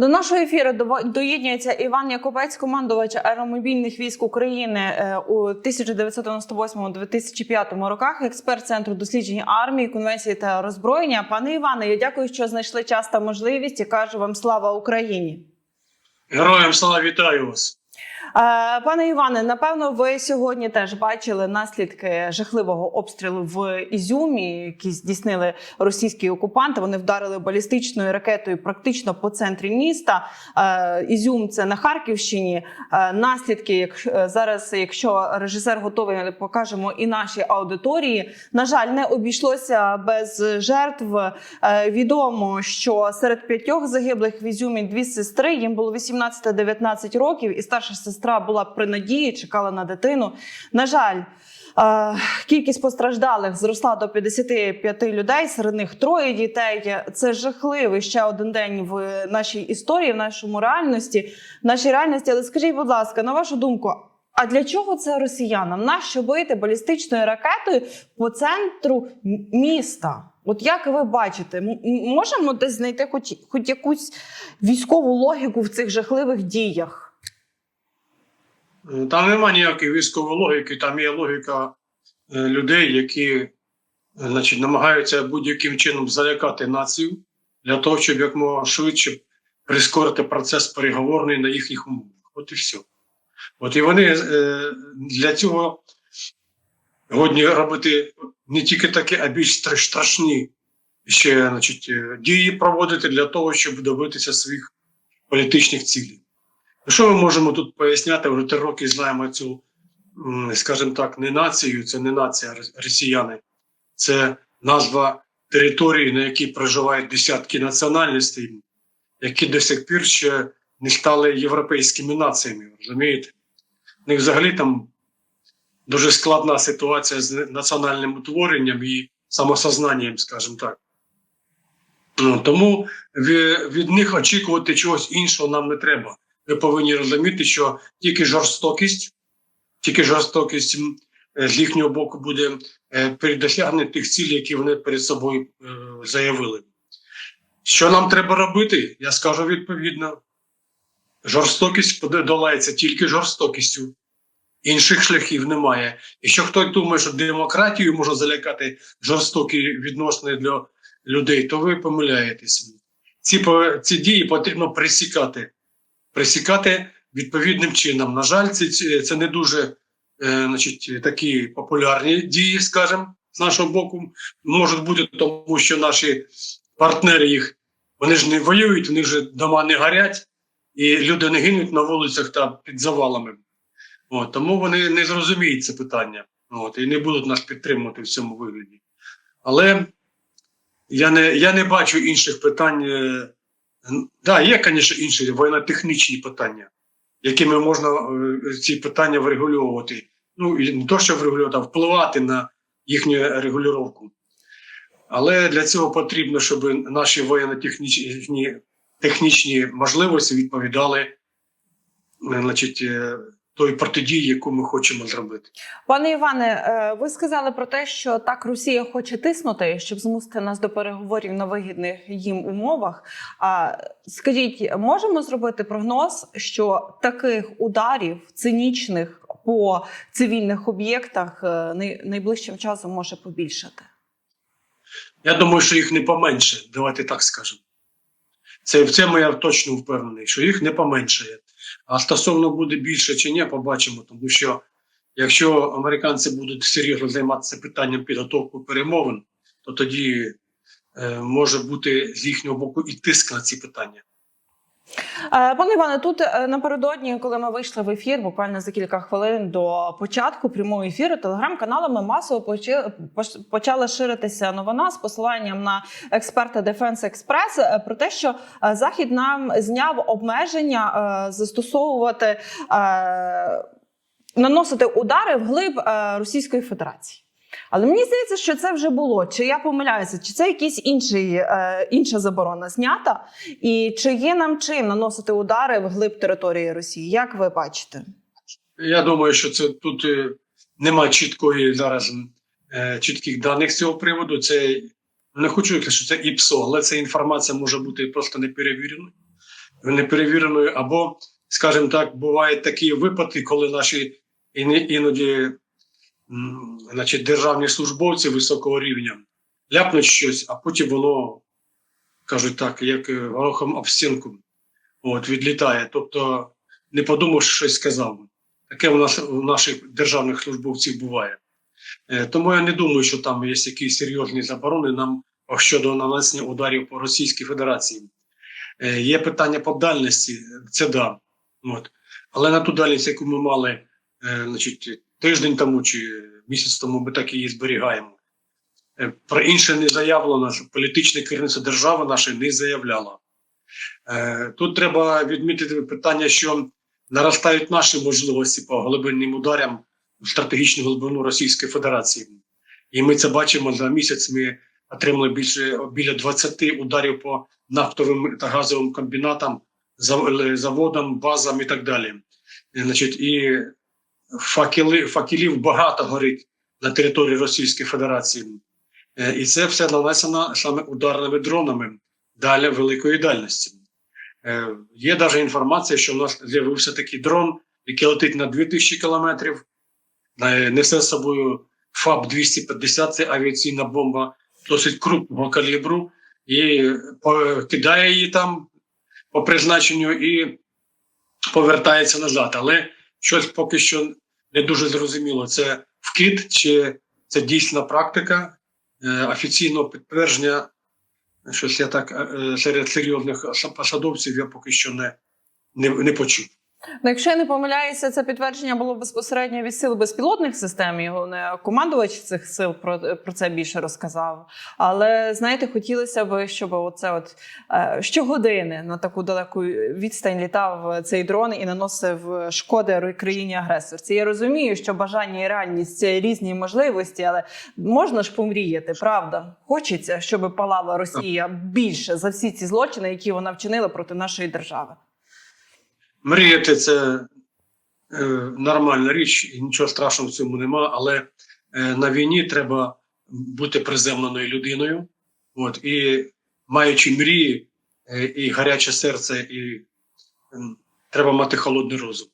До нашого ефіру доєднюється Іван Якубець, командувач аеромобільних військ України е, у 1998-2005 роках, експерт центру досліджень армії, конвенції та роззброєння. Пане Іване, я дякую, що знайшли час та можливість і кажу вам слава Україні. Героям слава вітаю вас. Е, Пане Іване, напевно, ви сьогодні теж бачили наслідки жахливого обстрілу в Ізюмі, які здійснили російські окупанти. Вони вдарили балістичною ракетою практично по центрі міста. Е, Ізюм це на Харківщині. Е, Наслідки, як зараз, якщо режисер готовий, покажемо і нашій аудиторії. На жаль, не обійшлося без жертв. Відомо, що серед п'ятьох загиблих в Ізюмі дві сестри. Їм було 18-19 років, і старша сестра була при надії, чекала на дитину. На жаль. е, Кількість постраждалих зросла до 55 людей. Серед них троє дітей. Це жахливий ще один день в нашій історії, в нашому реальності, в нашій реальності. Але скажіть, будь ласка, на вашу думку, а для чого це росіянам? Нащо бити балістичною ракетою по центру міста? От як ви бачите, можемо десь знайти хоч, хоч якусь військову логіку в цих жахливих діях? Е, Там нема ніякої військової логіки, там є логіка е, людей, які е, значить, намагаються будь-яким чином залякати націю для того, щоб якомога швидше прискорити процес переговорний на їхніх умовах. От і все. От і вони для цього годні робити не тільки такі, а більш страшні ще значить, дії проводити для того, щоб добитися своїх політичних цілей. Що ми можемо тут поясняти? Вже три роки знаємо цю, скажімо так, не націю, це не нація росіяни, це назва території, на якій проживають десятки національностей, які до сих пір ще не стали європейськими націями. Розумієте? У них взагалі там дуже складна ситуація з національним утворенням і самосознанням, скажімо так. Ну, тому ві- від них очікувати чогось іншого нам не треба ви повинні розуміти, що тільки жорстокість, тільки жорстокість е, з їхнього боку буде е, при досягненні тих цілей, які вони перед собою е, заявили. Що нам треба робити? Я скажу відповідно: жорстокість подолається тільки жорстокістю. Інших шляхів немає. Якщо хтось думає, що демократію може залякати жорстокі відносини для людей, то ви помиляєтесь. Ці, ці дії потрібно пресікати пресікати відповідним чином. На жаль, це, це не дуже е, значить, такі популярні дії, скажімо, з нашого боку, можуть бути, тому що наші партнери їх вони ж не воюють, вони вже дома не горять, і люди не гинуть на вулицях та під завалами. От, тому вони не зрозуміють це питання от, і не будуть нас підтримувати в цьому вигляді. Але я не, я не бачу інших питань. Е, да, є, звісно, інші воєнно-технічні питання, якими можна е, ці питання врегульовувати. Ну, і не то, що врегулювати, а впливати на їхню регулювання. Але для цього потрібно, щоб наші воєнно-технічні технічні можливості відповідали е, значить, той протидії, яку ми хочемо зробити. Пане Іване, е, ви сказали про те, що так Росія хоче тиснути, щоб змусити нас до переговорів на вигідних їм умовах. А скажіть, можемо зробити прогноз, що таких ударів цинічних по цивільних об'єктах е, найближчим часом може побільшати? Я думаю, що їх не поменше, давайте так скажемо. Це в цьому я точно впевнений, що їх не поменшає. А стосовно буде більше чи ні, побачимо, тому що якщо американці будуть серйозно займатися питанням підготовки перемовин, то тоді е, може бути з їхнього боку і тиск на ці питання. Е, Пане Іване, тут е, напередодні, коли ми вийшли в ефір, буквально за кілька хвилин до початку прямого ефіру, телеграм-каналами масово почала ширитися новина з посиланням на експерта Defense Express е, про те, що е, захід нам зняв обмеження застосовувати наносити удари вглиб Російської Федерації. Але мені здається, що це вже було. Чи я помиляюся, чи це якийсь інший, е, інша заборона знята, і чи є нам чим наносити удари вглиб території Росії? Як ви бачите? Я думаю, що це тут е, немає чіткої зараз е, чітких даних з цього приводу. Це Не хочу сказати, що це ІПСО, але ця інформація може бути просто неперевіреною, неперевіреною, або, скажімо так, бувають такі випадки, коли наші іноді значить, державні службовці високого рівня ляпнуть щось, а потім воно, кажуть так, як е, горохом об стінку от, відлітає. Тобто, не подумавши, щось сказав. Таке у нас у наших державних службовців буває. Е, Тому я не думаю, що там є якісь серйозні заборони нам щодо нанесення ударів по Російській Федерації. Е, Є питання по дальності, це да. От. Але на ту дальність, яку ми мали значить, тиждень тому чи місяць тому, ми так її зберігаємо. Е, Про інше не заявлено, що політичне керівництво держави нашої не заявляло. Е, Тут треба відмітити питання, що наростають наші можливості по глибинним ударам в стратегічну глибину Російської Федерації. І ми це бачимо за місяць. Ми отримали більше біля 20 ударів по нафтовим та газовим комбінатам, заводам, базам і так далі. Е, Значить, і факели, факелів багато горить на території Російської Федерації. Е, І це все нанесено саме ударними дронами далі великої дальності. Е, Є навіть інформація, що в нас з'явився такий дрон, який летить на 2000 кілометрів, несе з собою ФАБ-250, це авіаційна бомба досить крупного калібру, і кидає її там по призначенню і повертається назад. Але щось поки що не дуже зрозуміло. Це вкид чи це дійсна практика е, офіційного підтвердження. Щось я так е, серед серйозних посадовців я поки що не, не, не почув. Ну, якщо я не помиляюся, це підтвердження було безпосередньо від сил безпілотних систем. Його не командувач цих сил про, про це більше розказав. Але знаєте, хотілося б, щоб оце от е, щогодини на таку далеку відстань літав цей дрон і наносив шкоди країні агресорці. Я розумію, що бажання і реальність це різні можливості, але можна ж помріяти, правда? Хочеться, щоб палала Росія більше за всі ці злочини, які вона вчинила проти нашої держави. Мріяти це е, нормальна річ, і нічого страшного в цьому нема, але е, на війні треба бути приземленою людиною. От, і маючи мрії е, і гаряче серце, і е, треба мати холодний розум.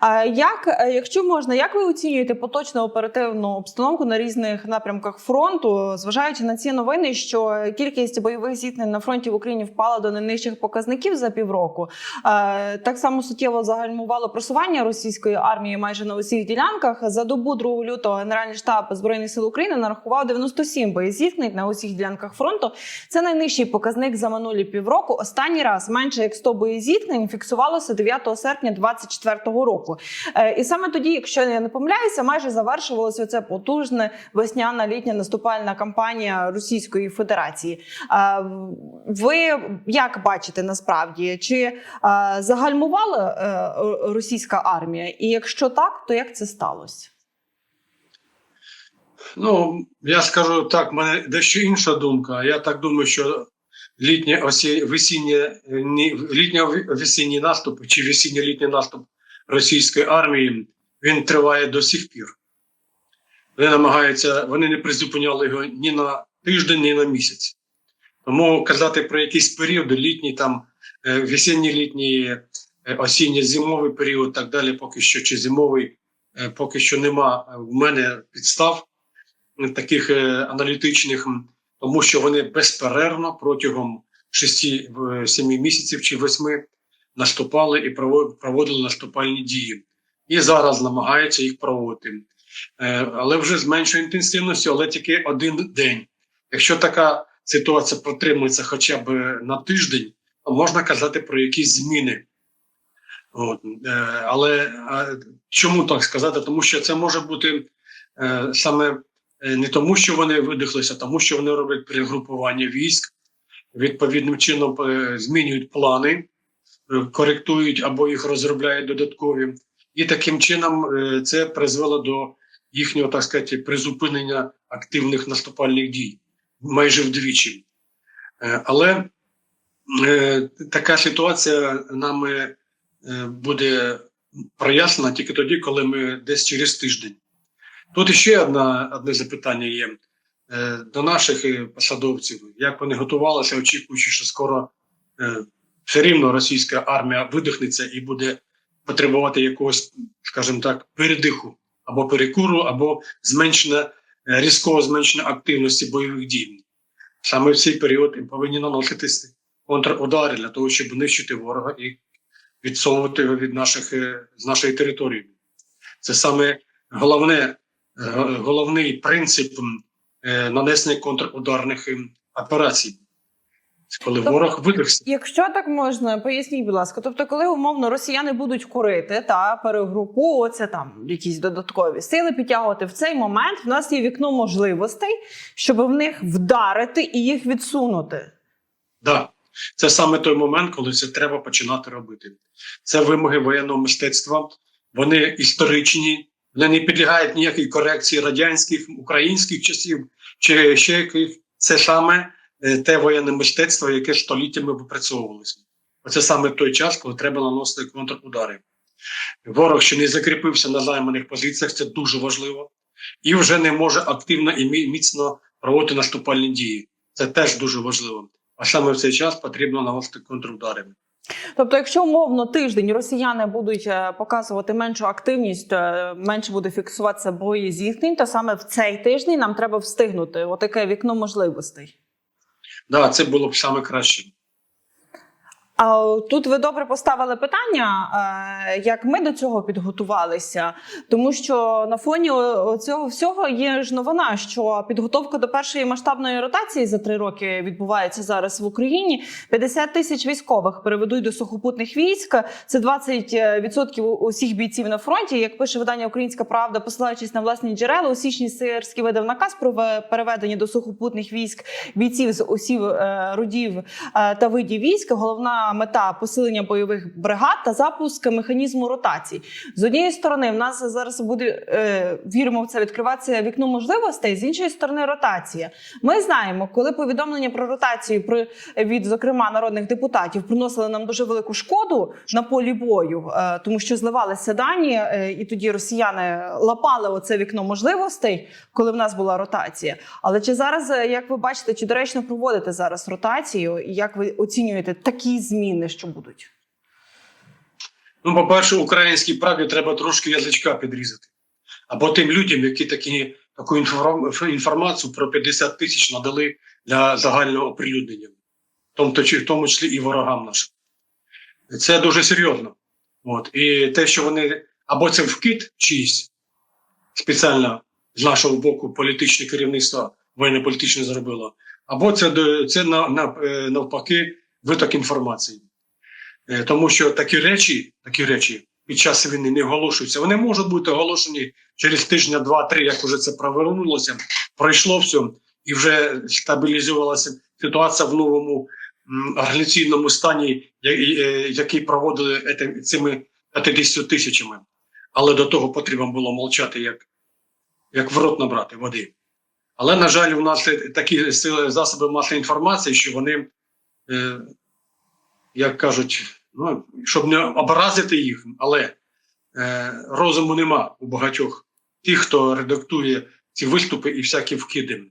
А як, е, якщо можна, як ви оцінюєте поточну оперативну обстановку на різних напрямках фронту, зважаючи на ці новини, що кількість бойових зіткнень на фронті в Україні впала до найнижчих показників за півроку? Е, Так само суттєво загальмувало просування російської армії майже на усіх ділянках. За добу 2 лютого Генеральний штаб збройних сил України нарахував 97 боєзіткнень на усіх ділянках фронту. Це найнижчий показник за минулі півроку. Останній раз менше як 100 боєзіткнень фіксувалося 9 серпня 2024 року. Е, І саме тоді, якщо я не помиляюся, майже завершувалося це потужне весняна літня наступальна кампанія Російської Федерації. Е, Ви як бачите насправді, чи е, загальмувала російська армія? І якщо так, то як це сталося? Ну, я скажу так, в мене дещо інша думка. Я так думаю, що літнє осі... весіннє, ні, літньо весінній наступ чи весінньо-літній наступ російської армії він триває до сих пір. Вони намагаються, вони не призупиняли його ні на тиждень, ні на місяць. Тому казати про якісь періоди, літній там е, весінньо-літній, е, осінньо-зимовий період, так далі, поки що, чи зимовий, е, поки що нема в мене підстав таких аналітичних, тому що вони безперервно протягом 6-7 місяців чи 8 наступали і проводили наступальні дії. І зараз намагаються їх проводити. Е, Але вже з меншою інтенсивністю, але тільки один день. Якщо така ситуація протримується хоча б на тиждень, то можна казати про якісь зміни. От. е, Але чому так сказати? Тому що це може бути е, саме е, не тому, що вони видихлися, а тому що вони роблять перегрупування військ, відповідним чином е, змінюють плани, е, коректують або їх розробляють додаткові. І таким чином е, це призвело до їхнього, так сказати, призупинення активних наступальних дій майже вдвічі. Е, Але е, така ситуація нам е, буде прояснена тільки тоді, коли ми десь через тиждень. Тут ще одна, одне запитання є. е, до наших е, посадовців, як вони готувалися, очікуючи, що скоро е, все рівно російська армія видихнеться і буде потребувати якогось, скажімо так, передиху або перекуру, або зменшення е, різкого зменшення активності бойових дій. Саме в цей період їм повинні наноситись контрудари для того, щоб нищити ворога і відсовувати його від наших е, з нашої території. Це саме головне, е, головний принцип нанесення контрударних операцій. Коли Тобто- ворог видихся. Якщо так можна, поясніть, будь ласка. Тобто, коли умовно росіяни будуть курити та перегруповуватися, там якісь додаткові сили підтягувати в цей момент, в нас є вікно можливостей, щоб в них вдарити і їх відсунути. Да. Це саме той момент, коли це треба починати робити. Це вимоги воєнного мистецтва, вони історичні, вони не підлягають ніякій корекції радянських, українських часів чи ще яких. Це саме те воєнне мистецтво, яке століттями випрацьовувалося. Оце саме той час, коли треба наносити контрудари. Ворог ще не закріпився на займаних позиціях, це дуже важливо, і вже не може активно і міцно проводити наступальні дії. Це теж дуже важливо. А саме в цей час потрібно наносити контрудари. Тобто, якщо умовно тиждень росіяни будуть е, показувати меншу активність, е, менше буде фіксуватися бої зіткнень, то саме в цей тиждень нам треба встигнути отаке вікно можливостей. Да, це було б саме краще. Тут ви добре поставили питання, е, як ми до цього підготувалися, тому що на фоні цього всього є ж новина, що підготовка до першої масштабної ротації за три роки відбувається зараз в Україні. 50 тисяч військових переведуть до сухопутних військ. Це 20% усіх бійців на фронті. Як пише видання Українська Правда, посилаючись на власні джерела, у січні Сирський видав наказ про ве- переведення до сухопутних військ бійців з усів е, родів е, та видів військ. Головна мета посилення бойових бригад та запуск механізму ротацій. З однієї сторони, в нас зараз буде е, віримо в це відкриватися вікно можливостей. З іншої сторони, ротація. Ми знаємо, коли повідомлення про ротацію при від, зокрема, народних депутатів приносили нам дуже велику шкоду на полі бою, е, тому що зливалися дані, е, і тоді росіяни лапали оце вікно можливостей, коли в нас була ротація. Але чи зараз, як ви бачите, чи доречно проводити зараз ротацію, як ви оцінюєте такі зміни, що будуть? Ну, по-перше, українській правді треба трошки язичка підрізати. Або тим людям, які такі, таку інформ- інформацію про 50 тисяч надали для загального оприлюднення, числі- в тому числі і ворогам нашим. Це дуже серйозно. От. І те, що вони або це вкид чиїсь спеціально з нашого боку політичне керівництво воєнно-політичне зробило, або це, це на, е, навпаки виток інформації. Е, Тому що такі речі, такі речі під час війни не оголошуються. Вони можуть бути оголошені через тижня, два-три, як вже це провернулося, пройшло все, і вже стабілізувалася ситуація в новому організаційному стані, е, який проводили цими 50 тисячами. Але до того потрібно було мовчати, як, як в рот набрати води. Але, на жаль, у нас такі сили засоби масової інформації, що вони е, як кажуть, ну, щоб не образити їх, але е, розуму нема у багатьох тих, хто редактує ці виступи і всякі вкиди,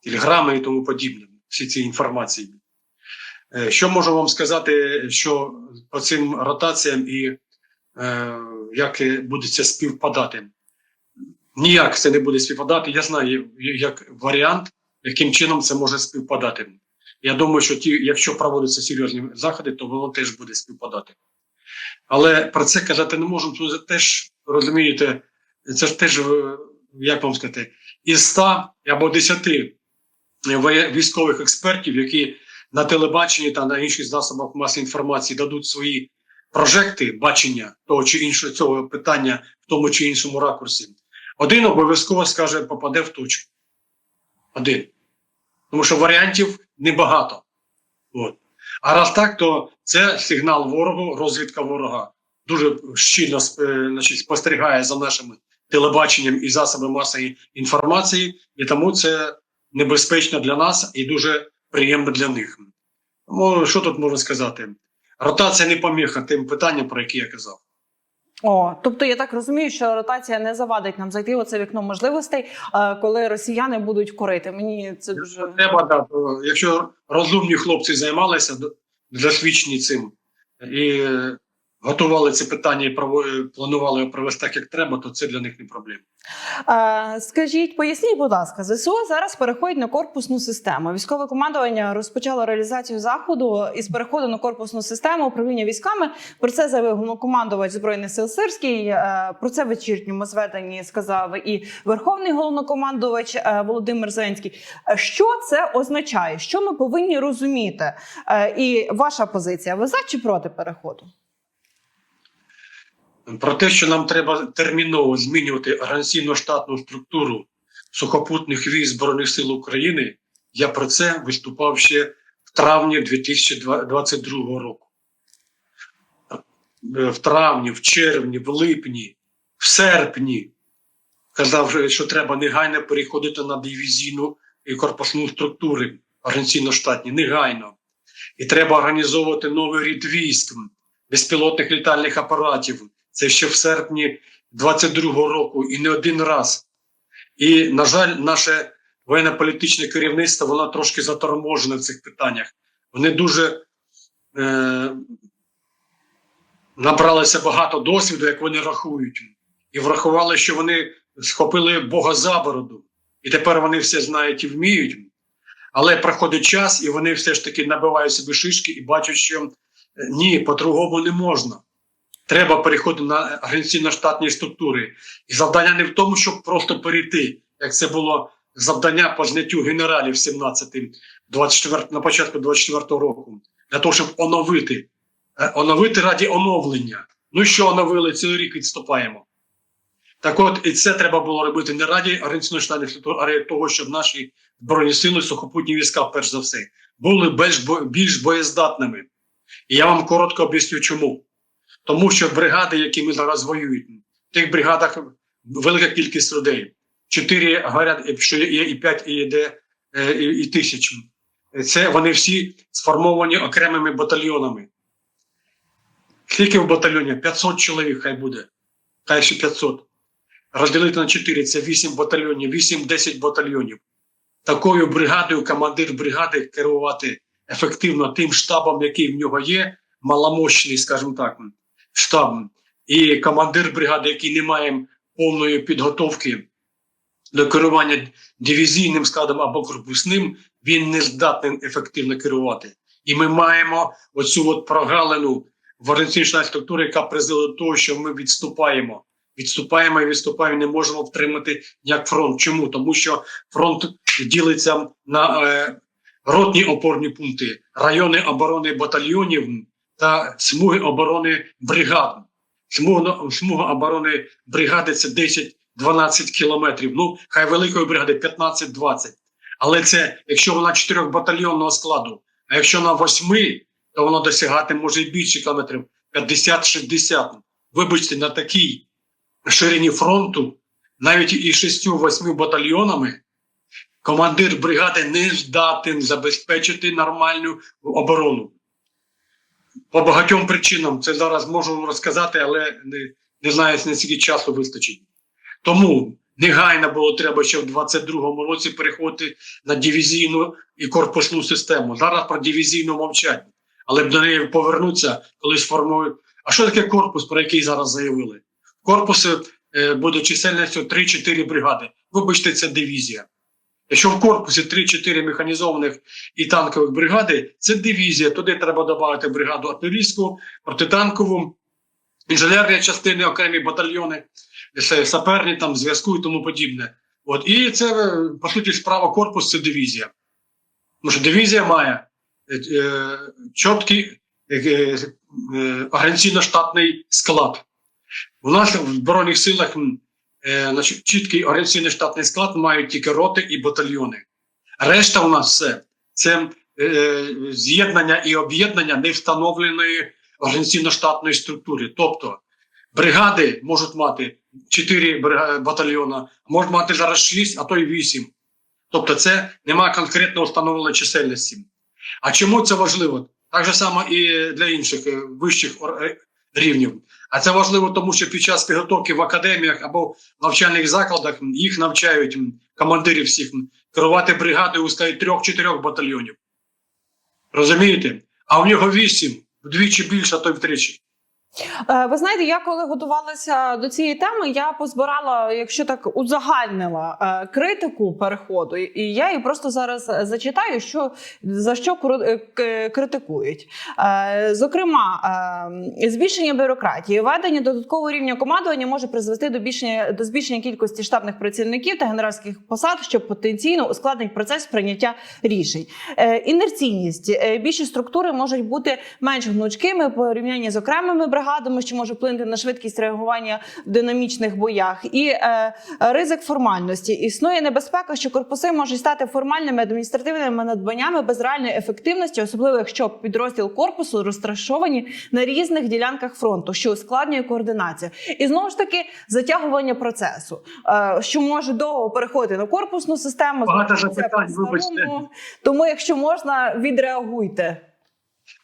телеграми і тому подібне, всі ці інформації. Е, що можу вам сказати, що по цим ротаціям і е, як буде це співпадати? Ніяк це не буде співпадати. Я знаю як варіант, яким чином це може співпадати. Я думаю, що ті, якщо проводяться серйозні заходи, то воно теж буде співпадати. Але про це казати не можу, це теж розумієте, це ж теж, е, як вам сказати, із 100 або 10 військових експертів, які на телебаченні та на інших засобах масової інформації дадуть свої прожекти бачення того чи іншого цього питання в тому чи іншому ракурсі, один обов'язково скаже, попаде в точку. Один. Тому що варіантів небагато. От. А раз так, то це сигнал ворогу, розвідка ворога дуже щільно е, значить, спостерігає за нашим телебаченням і засобами масової інформації, і тому це небезпечно для нас і дуже приємно для них. Тому що тут можна сказати? Ротація не поміха тим питанням, про які я казав. О, тобто я так розумію, що ротація не завадить нам зайти у це вікно можливостей, е, коли росіяни будуть корити. Мені це дуже Треба, да, то, якщо розумні хлопці займалися до- досвідчені цим і готували це питання і планували його провести так, як треба, то це для них не проблема. Е, Скажіть, поясніть, будь ласка, ЗСУ зараз переходить на корпусну систему. Військове командування розпочало реалізацію заходу із переходу на корпусну систему управління військами. Про це заявив головнокомандувач збройних сил Сирський. Е, Про це вечірньому зведенні сказав і верховний головнокомандувач е, Володимир Зеленський. Е, Що це означає? Що ми повинні розуміти? Е, І ваша позиція: ви за чи проти переходу? Про те, що нам треба терміново змінювати організаційно штатну структуру сухопутних військ Збройних сил України, я про це виступав ще в травні 2022 року. В травні, в червні, в липні, в серпні казав, що треба негайно переходити на дивізійну і корпусну структури організаційно-штатні, негайно. І треба організовувати новий рід військ, безпілотних літальних апаратів. Це ще в серпні 22-го року і не один раз. І, на жаль, наше воєнно-політичне керівництво воно трошки заторможене в цих питаннях. Вони дуже е, набралися багато досвіду, як вони рахують, і врахували, що вони схопили Бога за бороду, і тепер вони все знають і вміють. Але проходить час, і вони все ж таки набивають собі шишки і бачать, що е, ні, по-другому не можна. Треба переходити на організаційно-штатні структури. І завдання не в тому, щоб просто перейти, як це було завдання по зняттю генералів 17 24, на початку 24-го року, для того, щоб оновити, Е, оновити раді оновлення. Ну що оновили, цілий рік відступаємо. Так от, і це треба було робити не раді організаційно-штатних а раді того, щоб наші збройні сили, сухопутні війська, перш за все, були більш боєздатними. І я вам коротко об'ясню, чому. Тому що бригади, які ми зараз воюють, в тих бригадах велика кількість людей. Чотири говорять, що є і п'ять, і йде е, і, і тисяч. Це вони всі сформовані окремими батальйонами. Скільки в батальйоні? 500 чоловік хай буде. Хай ще 500. Розділити на 4 це 8 батальйонів, 8-10 батальйонів. Такою бригадою командир бригади керувати ефективно тим штабом, який в нього є, маломощний, скажімо так, штаб. І командир бригади, який не має повної підготовки до керування дивізійним складом або корпусним, він не здатний ефективно керувати. І ми маємо оцю от прогалину в організаційній структурі, яка призвела до того, що ми відступаємо. Відступаємо і відступаємо, не можемо втримати як фронт. Чому? Тому що фронт ділиться на е, ротні опорні пункти, райони оборони батальйонів та смуги оборони бригад. Смуга, смуга оборони бригади це 10-12 кілометрів. Ну, хай великої бригади 15-20. Але це якщо вона 4 батальйонного складу, а якщо на 8, то воно досягати може і більше кілометрів 50-60. Вибачте, на такій ширині фронту, навіть і 6-8 батальйонами, командир бригади не здатен забезпечити нормальну оборону. По багатьом причинам це зараз можу розказати, але не, не знаю, наскільки часу вистачить. Тому негайно було треба ще в 22-му році переходити на дивізійну і корпусну систему. Зараз про дивізійну мовчать, але б до неї повернуться, коли сформують. А що таке корпус, про який зараз заявили? Корпуси е, буде чисельністю 3-4 бригади. Вибачте, це дивізія. Якщо в корпусі 3-4 механізованих і танкових бригади, це дивізія. Туди треба додати бригаду артилерійську, протитанкову, інженерні частини, окремі батальйони, саперні там, зв'язку і тому подібне. От. І це, е, по суті, справа корпус це дивізія. Тому що дивізія має е, е, чіткий е, е, організаційно-штатний склад. У нас в Збройних силах е, чіткий організаційний штатний склад мають тільки роти і батальйони. Решта у нас все це е, з'єднання і об'єднання невстановленої організаційно-штатної структури. Тобто бригади можуть мати 4 брига- батальйона, можуть мати зараз 6, а то й 8. Тобто, це немає конкретно встановленої чисельності. А чому це важливо? Так же само і для інших е, вищих рівнів. А це важливо, тому що під час підготовки в академіях або навчальних закладах їх навчають командирів всіх керувати бригадою у складі трьох-чотирьох батальйонів. Розумієте? А в нього вісім, вдвічі більше, а то й втричі. Е, Ви знаєте, я коли готувалася до цієї теми, я позбирала, якщо так узагальнила е, критику переходу, і- я її просто зараз е, зачитаю, що за що критикують. Зокрема, збільшення бюрократії, введення додаткового рівня командування може призвести до збільшення до збільшення кількості штабних працівників та генеральських посад, що потенційно ускладнить процес прийняття рішень. Інерційність більші структури можуть бути менш гнучкими порівнянні з окремими бригадами, що може вплинути на швидкість реагування в динамічних боях, і е, ризик формальності. Існує небезпека, що корпуси можуть стати формальними адміністративними надбаннями без реальної ефективності, особливо якщо підрозділ корпусу розташовані на різних ділянках фронту, що ускладнює координацію. І знову ж таки затягування процесу, е, що може довго переходити на корпусну систему. Багато запитань, вибачте. Тому, якщо можна, відреагуйте.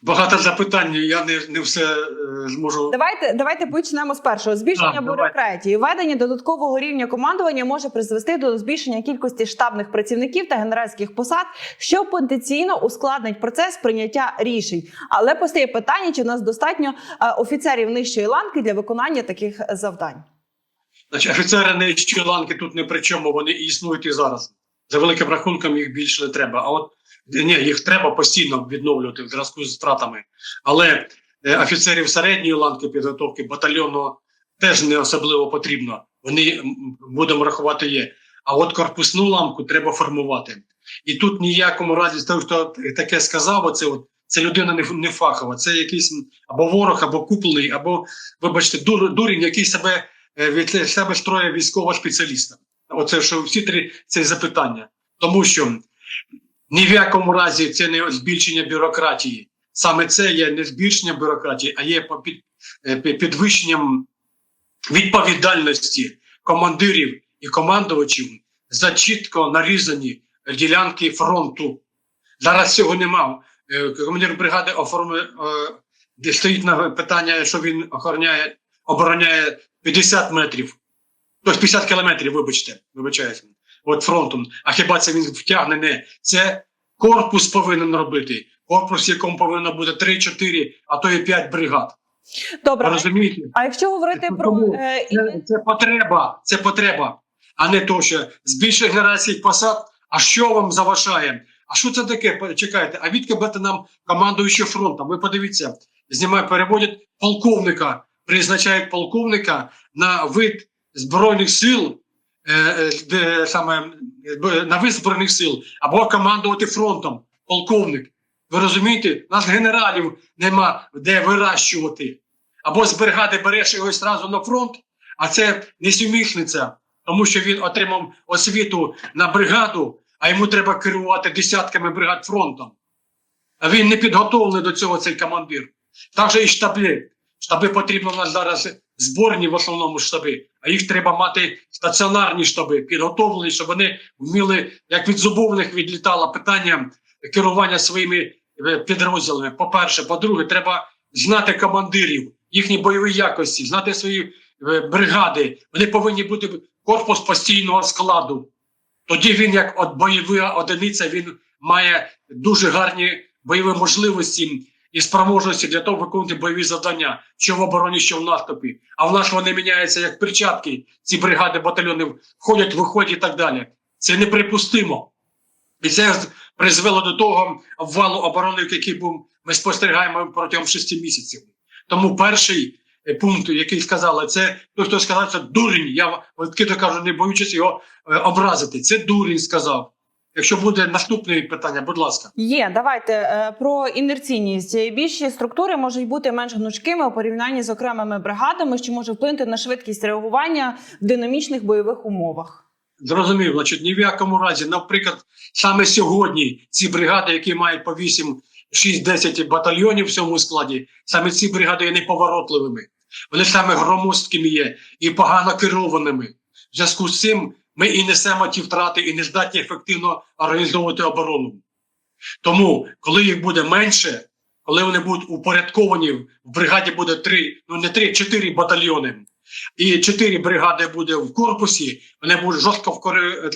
Багато запитань, я не, не все е, зможу. Давайте давайте почнемо з першого. Збільшення Так, бюрократії. Введення додаткового рівня командування може призвести до збільшення кількості штабних працівників та генеральських посад, що потенційно ускладнить процес прийняття рішень. Але постає питання, чи в нас достатньо е, офіцерів нижчої ланки для виконання таких завдань. Значить, офіцери нижчої ланки тут не при чому, вони існують і зараз. За великим рахунком їх більше не треба. А от ні, їх треба постійно відновлювати в зв'язку з втратами. Але е, офіцерів середньої ланки підготовки батальйону теж не особливо потрібно. Вони будемо рахувати є. А от корпусну ланку треба формувати. І тут ніякому разі той, хто таке сказав, оце от, це людина не, не фахова, це якийсь або ворог, або куплений, або, вибачте, дур, дурень, який себе е, від себе строє військового спеціаліста. Оце що всі три це запитання. Тому що ні в якому разі це не збільшення бюрократії. Саме це є не збільшення бюрократії, а є е, під- підвищенням відповідальності командирів і командувачів за чітко нарізані ділянки фронту. Зараз цього нема. Е, Командир бригади оформив, е, стоїть на питання, що він охороняє, обороняє 50 метрів. Тобто 50 кілометрів, вибачте, вибачаюся, от фронтом. А хіба це він втягне? Не. Це корпус повинен робити. Корпус, в якому повинно бути 3-4, а то і 5 бригад. Добре, розумієте? а якщо говорити про Тому е, Це, це потреба, це потреба, а не то, що збільшення генеральських посад. А що вам заважає? А що це таке? Чекайте, а відки бати нам командуючи фронтом? Ви подивіться, знімають, переводять полковника, призначають полковника на вид збройних сил, де саме е, на збройних сил, або командувати фронтом. Полковник. Ви розумієте? У нас генералів нема де вирощувати. Або з бригади береш його одразу на фронт, а це несумісниця, тому що він отримав освіту на бригаду, а йому треба керувати десятками бригад фронтом. А він не підготовлений до цього цей командир. Так же і штаби. Штаби потрібно у нас зараз зборні в основному штаби, а їх треба мати стаціонарні штаби, підготовлені, щоб вони вміли, як від зубовних відлітало питання керування своїми е, підрозділами. По-перше, по-друге, треба знати командирів, їхні бойові якості, знати свої е, бригади. Вони повинні бути корпус постійного складу. Тоді він, як от бойова одиниця, він має дуже гарні бойові можливості і спроможності для того виконувати бойові завдання, що в обороні, що в наступі. А в нас вони міняються як перчатки. Ці бригади, батальйони входять, виходять і так далі. Це неприпустимо. І це призвело до того обвалу оборони, який був, ми спостерігаємо протягом шести місяців. Тому перший е, пункт, який сказали, це той, хто сказав, це дурень. Я відкрито кажу, не боючись його е, образити. Це дурень сказав. Якщо буде наступне питання, будь ласка. Є, давайте е, про інерційність. Більші структури можуть бути менш гнучкими у порівнянні з окремими бригадами, що може вплинути на швидкість реагування в динамічних бойових умовах. Зрозумів, значить, ні в якому разі, наприклад, саме сьогодні ці бригади, які мають по 8, 6, 10 батальйонів в цьому складі, саме ці бригади є неповоротливими. Вони саме громоздкими є і погано керованими. В зв'язку з цим ми і несемо ті втрати, і не здатні ефективно організовувати оборону. Тому, коли їх буде менше, коли вони будуть упорядковані, в бригаді буде три, ну не три, чотири батальйони, і чотири бригади буде в корпусі, вони будуть жорстко вкори,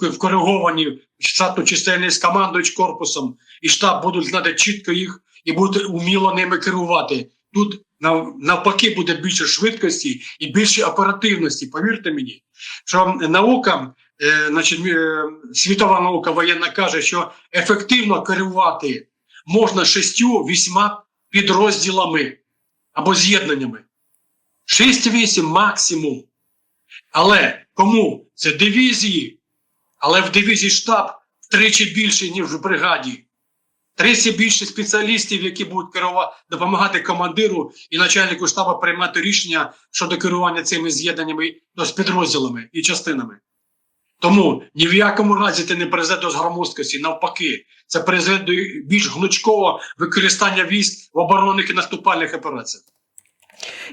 вкориговані штатну чисельність командують корпусом, і штаб будуть знати чітко їх і будуть уміло ними керувати. Тут навпаки буде більше швидкості і більше оперативності. Повірте мені, що наука, е, значить, е, світова наука воєнна каже, що ефективно керувати можна шістю-вісьма підрозділами або з'єднаннями. 6-8 максимум. Але кому? Це дивізії, але в дивізії штаб втричі більше, ніж в бригаді. Тричі більше спеціалістів, які будуть керувати, допомагати командиру і начальнику штабу приймати рішення щодо керування цими з'єднаннями з підрозділами і частинами. Тому ні в якому разі це не призведе до згромоздкості, навпаки, це призведе до більш гнучкого використання військ в оборонних і наступальних операціях.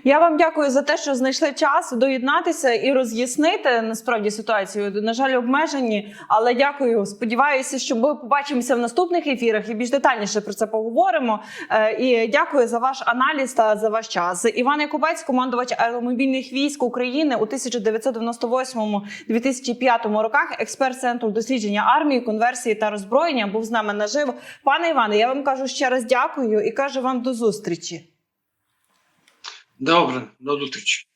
Я вам дякую за те, що знайшли час доєднатися і роз'яснити насправді ситуацію. На жаль, обмежені, але дякую. Сподіваюся, що ми побачимося в наступних ефірах і більш детальніше про це поговоримо. Е, І дякую за ваш аналіз та за ваш час. Іван Якубець, командувач аеромобільних військ України у 1998-2005 роках, експерт центру дослідження армії, конверсії та роззброєння, був з нами наживо. Пане Іване, я вам кажу ще раз дякую і кажу вам до зустрічі. Добре, до зустрічі.